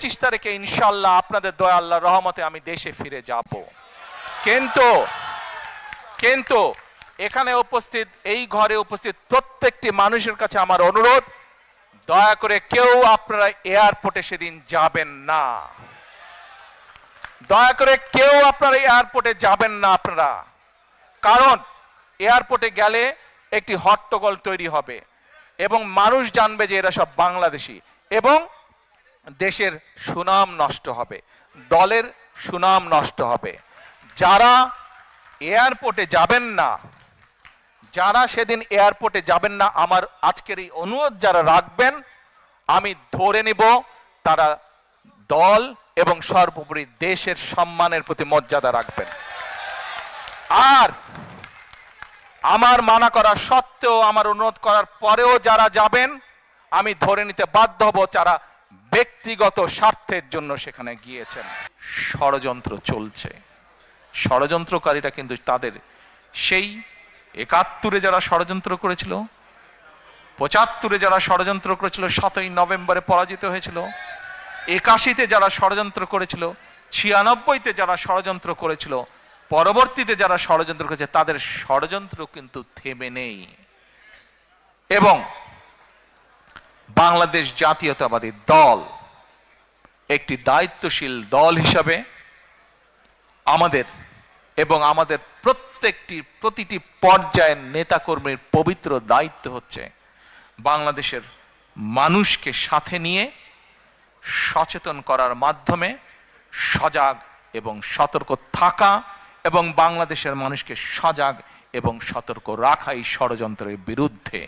পঁচিশ তারিখে ইনশাল্লাহ আপনাদের দয়া আল্লাহ রহমতে আমি দেশে ফিরে যাব। কিন্তু কিন্তু এখানে উপস্থিত, এই ঘরে উপস্থিত প্রত্যেকটি মানুষের কাছে আমার অনুরোধ, দয়া করে কেউ আপনারা এয়ারপোর্টে সেদিন যাবেন না। দয়া করে কেউ আপনারা এয়ারপোর্টে যাবেন না আপনারা। কারণ, এয়ারপোর্টে গেলে একটি হট্টগোল তৈরি হবে এবং মানুষ জানবে যে এরা সব বাংলাদেশি এবং দেশের সুনাম নষ্ট হবে, দলের সুনাম নষ্ট হবে। যারা এয়ারপোর্টে যাবেন না, যারা সেদিন এয়ারপোর্টে যাবেন না, আমার আজকের এই অনুরোধ যারা রাখবেন, আমি ধরে নিব তারা দল এবং সর্বোপরি দেশের সম্মানের প্রতি মর্যাদা রাখবেন। আর আমার মানা করা সত্ত্বেও, আমার অনুরোধ করার পরেও যারা যাবেন, আমি ধরে নিতে বাধ্য হব যারা ব্যক্তিগত স্বার্থের জন্য সেখানে গিয়েছেন। ষড়যন্ত্র চলছে। ষড়যন্ত্রকারীরা কিন্তু তাদের সেই একাত্তরে যারা ষড়যন্ত্র করেছিল, পঁচাত্তরে যারা ষড়যন্ত্র করেছিল, সাতই নভেম্বরে পরাজিত হয়েছিল, একাশিতে যারা ষড়যন্ত্র করেছিল, ছিয়ানব্বইতে যারা ষড়যন্ত্র করেছিল, পরবর্তীতে যারা ষড়যন্ত্র করেছে, তাদের ষড়যন্ত্র কিন্তু থেমে নেই। এবং বাংলাদেশ জাতীয়তাবাদী দল একটি দায়িত্বশীল দল হিসাবে আমাদের এবং আমাদের প্রত্যেকটি প্রতিটি পর্যায়ের নেতাকর্মীর পবিত্র দায়িত্ব হচ্ছে বাংলাদেশের মানুষকে সাথে নিয়ে সচেতন করার মাধ্যমে সজাগ এবং সতর্ক থাকা এবং বাংলাদেশের মানুষকে সজাগ এবং সতর্ক রাখা এই ষড়যন্ত্রের বিরুদ্ধে।